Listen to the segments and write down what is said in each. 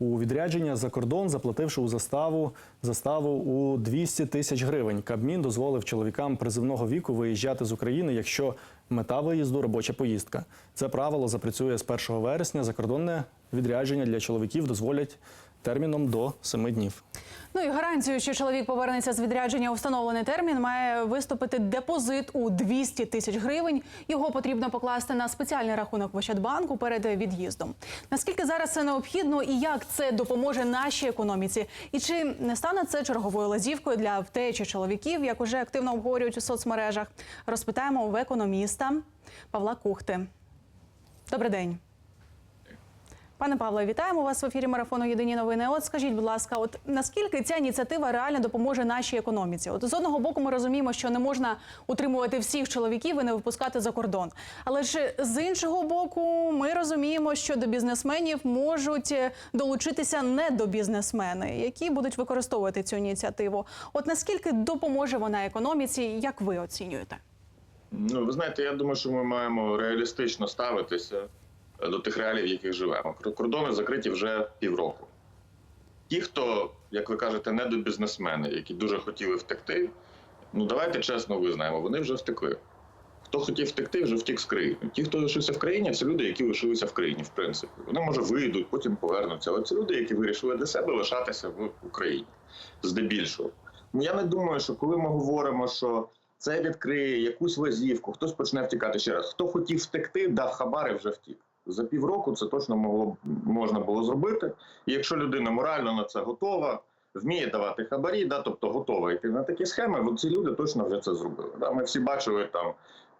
у відрядження за кордон, заплативши у заставу заставу у 200 тисяч гривень. Кабмін дозволив чоловікам призивного віку виїжджати з України, якщо мета виїзду робоча поїздка. Це правило запрацює з 1 вересня. Закордонне відрядження для чоловіків дозволять терміном до 7 днів. Ну і гарантію, що чоловік повернеться з відрядження у встановлений термін, має виступити депозит у 200 тисяч гривень. Його потрібно покласти на спеціальний рахунок в Ощадбанку перед від'їздом. Наскільки зараз це необхідно і як це допоможе нашій економіці? І чи не стане це черговою лазівкою для втечі чоловіків, як уже активно обговорюють у соцмережах? Розпитаємо в економіста Павла Кухти. Добрий день. Пане Павло, вітаємо вас в ефірі марафону Єдині новини. От скажіть, будь ласка, от наскільки ця ініціатива реально допоможе нашій економіці? От з одного боку, ми розуміємо, що не можна утримувати всіх чоловіків і не випускати за кордон. Але ж з іншого боку, ми розуміємо, що до бізнесменів можуть е, долучитися недобізнесмени, які будуть використовувати цю ініціативу. От наскільки допоможе вона економіці, як ви оцінюєте? Ну, ви знаєте, я думаю, що ми маємо реалістично ставитися до тих реалій, в яких живемо. Кордони закриті вже півроку. Ті, хто, як ви кажете, не до бізнесмени, які дуже хотіли втекти, ну давайте чесно визнаємо, вони вже втекли. Хто хотів втекти, вже втік з країни. Ті, хто лишився в країні, це люди, які лишилися в країні, в принципі. Вони може вийдуть, потім повернуться. Але це люди, які вирішили для себе лишатися в Україні здебільшого. Ну я не думаю, що коли ми говоримо, що це відкриє якусь лазівку, хтось почне втікати ще раз. Хто хотів втекти, дав хабар і вже втік. За півроку це точно могло можна було зробити. І якщо людина морально на це готова, вміє давати хабарі, да, тобто готова йти на такі схеми, ці люди точно вже це зробили. Да. Ми всі бачили там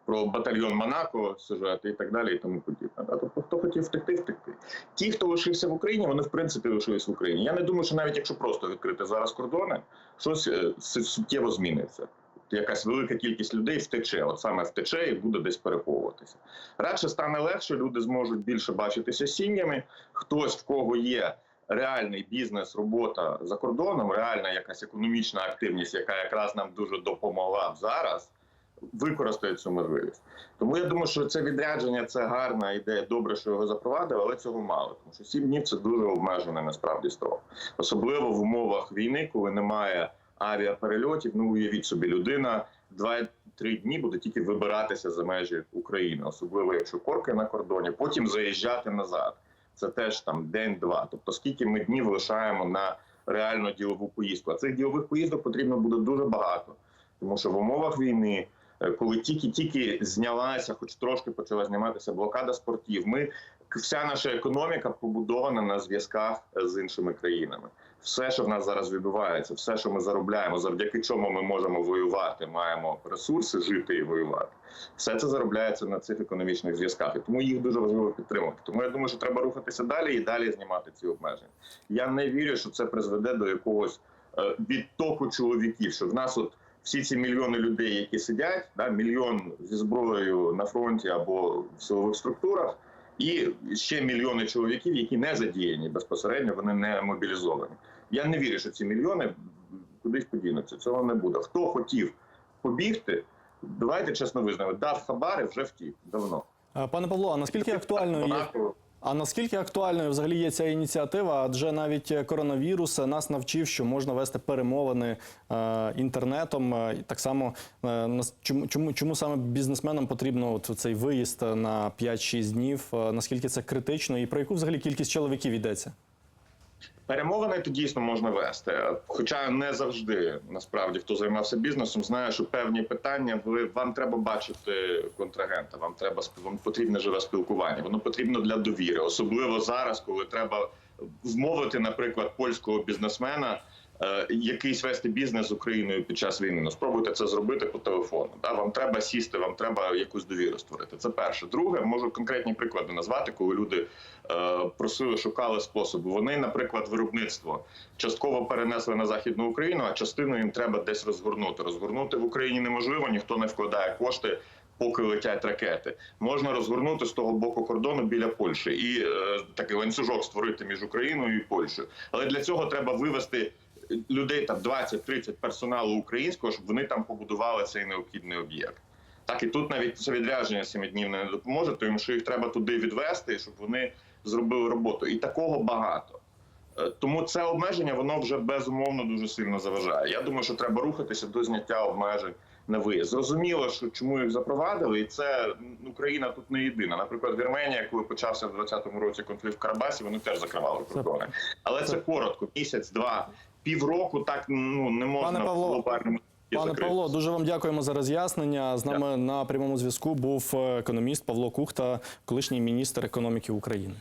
про батальйон Монако сюжети і так далі, і тому подібне. Да. Тобто, хто хотів втекти, втекти. Ті, хто лишився в Україні, вони в принципі лишились в Україні. Я не думаю, що навіть якщо просто відкрити зараз кордони, щось е, суттєво зміниться якась велика кількість людей втече, от саме втече і буде десь переховуватися. Радше стане легше, люди зможуть більше бачитися сім'ями. Хтось в кого є реальний бізнес, робота за кордоном, реальна якась економічна активність, яка якраз нам дуже допомогла зараз. Використає цю можливість, тому я думаю, що це відрядження це гарна ідея. Добре, що його запровадили, але цього мало. Тому що сім днів це дуже обмежений насправді строк, особливо в умовах війни, коли немає авіаперельотів. Ну уявіть собі, людина 2-3 дні буде тільки вибиратися за межі України, особливо якщо корки на кордоні, потім заїжджати назад. Це теж там день-два. Тобто, скільки ми днів лишаємо на реальну ділову поїздку. А цих ділових поїздок потрібно буде дуже багато, тому що в умовах війни. е, Коли тільки-тільки знялася, хоч трошки почала зніматися блокада спортів, ми вся наша економіка побудована на зв'язках з іншими країнами все, що в нас зараз відбувається, все, що ми заробляємо, завдяки чому ми можемо воювати, маємо ресурси жити і воювати. Все це заробляється на цих економічних зв'язках, і тому їх дуже важливо підтримувати. Тому я думаю, що треба рухатися далі і далі знімати ці обмеження. Я не вірю, що це призведе до якогось е, відтоку чоловіків. Що в нас от всі ці мільйони людей, які сидять, да, мільйон зі зброєю на фронті або в силових структурах. І ще мільйони чоловіків, які не задіяні безпосередньо, вони не мобілізовані. Я не вірю, що ці мільйони кудись подінуться. Цього не буде. Хто хотів побігти, давайте чесно визнаємо, дав хабари вже втік давно. Е, Пане Павло, а наскільки актуальною є? А наскільки актуальною взагалі є ця ініціатива? Адже навіть коронавірус нас навчив, що можна вести перемовини е, інтернетом. Е, і так само е, чому, чому, чому саме бізнесменам потрібно от цей виїзд на 5-6 днів? Е, наскільки це критично, і про яку взагалі кількість чоловіків йдеться? Перемовини то дійсно можна вести, хоча не завжди насправді хто займався бізнесом, знає, що певні питання ви вам треба бачити контрагента. Вам треба вам потрібне живе спілкування. Воно потрібно для довіри, особливо зараз, коли треба вмовити, наприклад, польського бізнесмена. Е, Якийсь вести бізнес з Україною під час війни. Ну спробуйте це зробити по телефону. Да? Вам треба сісти, вам треба якусь довіру створити. Це перше. Друге, можу конкретні приклади назвати, коли люди е, просили, шукали способи. Вони, наприклад, виробництво частково перенесли на західну Україну, а частину їм треба десь розгорнути. Розгорнути в Україні неможливо, ніхто не вкладає кошти. Поки летять ракети, можна розгорнути з того боку кордону біля Польщі і е, такий ланцюжок створити між Україною і Польщею. Але для цього треба вивести людей там 20-30 персоналу українського, щоб вони там побудували цей необхідний об'єкт. Так і тут навіть це відрядження семиднівне не допоможе, тому що їх треба туди відвести, щоб вони зробили роботу. І такого багато. Е, Тому це обмеження воно вже безумовно дуже сильно заважає. Я думаю, що треба рухатися до зняття обмежень на виїзд. Зрозуміло, що чому їх запровадили, і це Україна тут не єдина. Наприклад, Вірменія, коли почався в 2020 році конфлікт в Карабасі, вони теж закривали кордони. Але це коротко, місяць, два, півроку. Так ну не можна Пане Павло, в глобальному Пане закрити. Павло, дуже вам дякуємо за роз'яснення. З нами на прямому зв'язку був е, економіст Павло Кухта, колишній міністр економіки України.